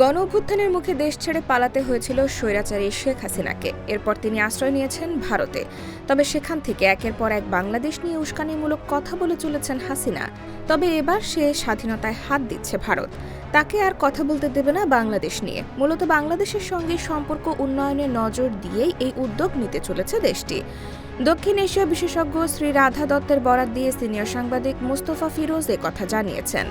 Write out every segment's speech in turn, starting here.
গণ অভ্যুত্থানের মুখে দেশ ছেড়ে পালাতে হয়েছিল স্বৈরাচারী শেখ হাসিনাকে। এরপর তিনি আশ্রয় নিয়েছেন ভারতে। তবে সেখান থেকে একের পর এক বাংলাদেশ নিয়ে উস্কানিমূলক কথা বলে চলেছেন হাসিনা। তবে এবার সে স্বাধীনতায় হাত দিচ্ছে ভারত। তাকে আর কথা বলতে দেবে না বাংলাদেশ নিয়ে। মূলত বাংলাদেশের সঙ্গে সম্পর্ক উন্নয়নে নজর দিয়েই এই উদ্যোগ নিতে চলেছে দেশটি। দক্ষিণ এশিয়া বিশেষজ্ঞ শ্রী রাধা দত্তের বরাত দিয়ে সিনিয়র সাংবাদিক মুস্তফা ফিরোজ কথা জানিয়েছেন।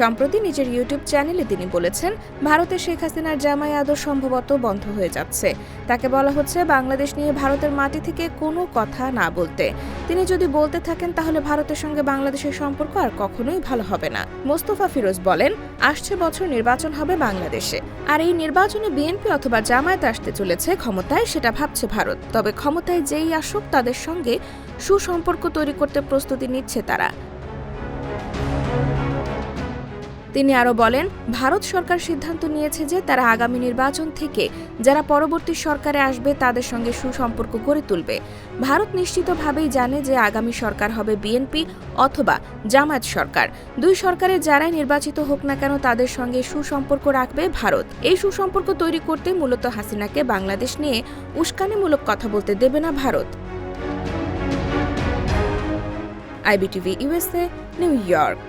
সম্প্রতি নিজের ইউটিউব চ্যানেলে তিনি বলেছেন, ভারতে শেখ হাসিনার জামাই আদর সম্ভবত বন্ধ হয়ে যাচ্ছে। তাকে বলা হচ্ছে, বাংলাদেশ নিয়ে ভারতের মাটি থেকে কোনো কথা না বলতে। তিনি যদি বলতে থাকেন, তাহলে ভারতের সঙ্গে বাংলাদেশের সম্পর্ক আর কখনোই ভালো হবে না। মোস্তফা ফিরোজ বলেন, আসছে বছর নির্বাচন হবে বাংলাদেশে। আর এই নির্বাচনে বিএনপি অথবা জামায়াত আসতে চলেছে ক্ষমতায়, সেটা ভাবছে ভারত। তবে ক্ষমতায় যেই আসুক, তাদের সঙ্গে সুসম্পর্ক তৈরি করতে প্রস্তুতি নিচ্ছে তারা। তিনি আরও বলেন, ভারত সরকার সিদ্ধান্ত নিয়েছে যে তারা আগামী নির্বাচন থেকে যারা পরবর্তী সরকারে আসবে তাদের সঙ্গে সুসম্পর্ক গড়ে তুলবে। ভারত নিশ্চিতভাবেই জানে যে আগামী সরকার হবে বিএনপি অথবা জামায়াত সরকার। দুই সরকারে যারাই নির্বাচিত হোক না কেন তাদের সঙ্গে সুসম্পর্ক রাখবে ভারত। এই সুসম্পর্ক তৈরি করতে মূলত হাসিনাকে বাংলাদেশ নিয়ে উস্কানিমূলক কথা বলতে দেবে না Bharat. IBTV USA New York.